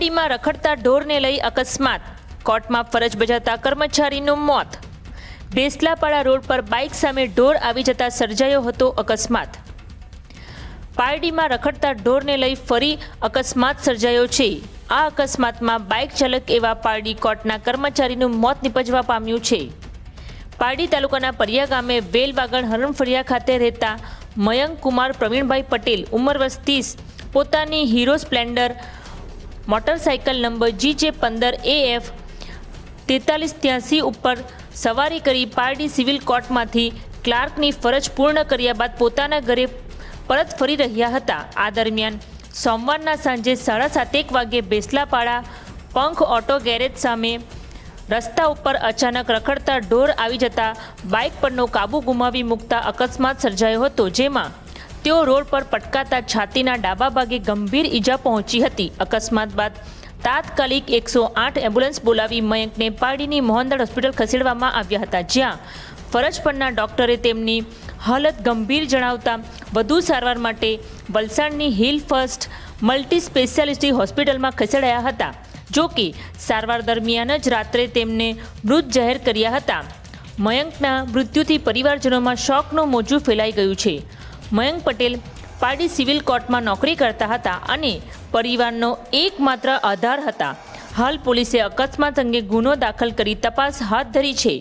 પારડીમાં રખડતા ઢોરને લઈ અકસ્માત. કોર્ટમાં ફરજ બજાવતા કર્મચારીનું મોત. બેસલાપાડા રોડ પર બાઇક સામે ઢોર આવી જતા સર્જાયો હતો અકસ્માત. પારડીમાં રખડતા ઢોરને લઈ ફરી અકસ્માત સર્જાયો છે. આ અકસ્માતમાં બાઇક ચાલક એવા પારડી કોર્ટના કર્મચારીનું મોત નિપજવા પામ્યું છે. પારડી તાલુકાના પરિયા ગામે વેલવાગણ હરણફળિયા ખાતે રહેતા મયંક કુમાર પ્રવીણભાઈ પટેલ, ઉંમર વર્ષ ત્રીસ, પોતાની Hero Splendor motorcycle number G J પંદર એ એફ તેતાલીસ ત્યાંસી ઉપર સવારી કરી પારડી સિવિલ કોર્ટમાંથી ક્લાર્કની ફરજ પૂર્ણ કર્યા બાદ પોતાના ઘરે પરત ફરી રહ્યા હતા. આ દરમિયાન સોમવારના સાંજે સાડા સાતેક વાગે બેસલાપાડા પંખ ઓટો ગેરેજ સામે રસ્તા ઉપર અચાનક રખડતા ઢોર આવી જતા બાઇક પરનો કાબુ ગુમાવી મૂકતા અકસ્માત સર્જાયો હતો, જેમાં તેઓ રોડ પર પટકાતા છાતીના ડાબા ભાગે ગંભીર ઈજા પહોંચી હતી. અકસ્માત બાદ તાત્કાલિક એકસો આઠ એમ્બ્યુલન્સ બોલાવી મયંકને પારડીની મોહનદાળ હોસ્પિટલ ખસેડવામાં આવ્યા હતા. જ્યાં ફરજ પરના ડોક્ટરે તેમની હાલત ગંભીર જણાવતા વધુ સારવાર માટે વલસાડની હિલ ફર્સ્ટ મલ્ટી સ્પેશિયાલિટી હોસ્પિટલમાં ખસેડાયા હતા. જો કે સારવાર દરમિયાન જ રાત્રે તેમને મૃત જાહેર કર્યા હતા. મયંકના મૃત્યુથી પરિવારજનોમાં શોકનું મોજું ફેલાઈ ગયું છે. મયંક પટેલ પારડી સિવિલ કોર્ટમાં નોકરી કરતા હતા અને પરિવારનો એકમાત્ર આધાર હતા. હાલ પોલીસે અકસ્માત અંગે ગુનો દાખલ કરી તપાસ હાથ ધરી છે.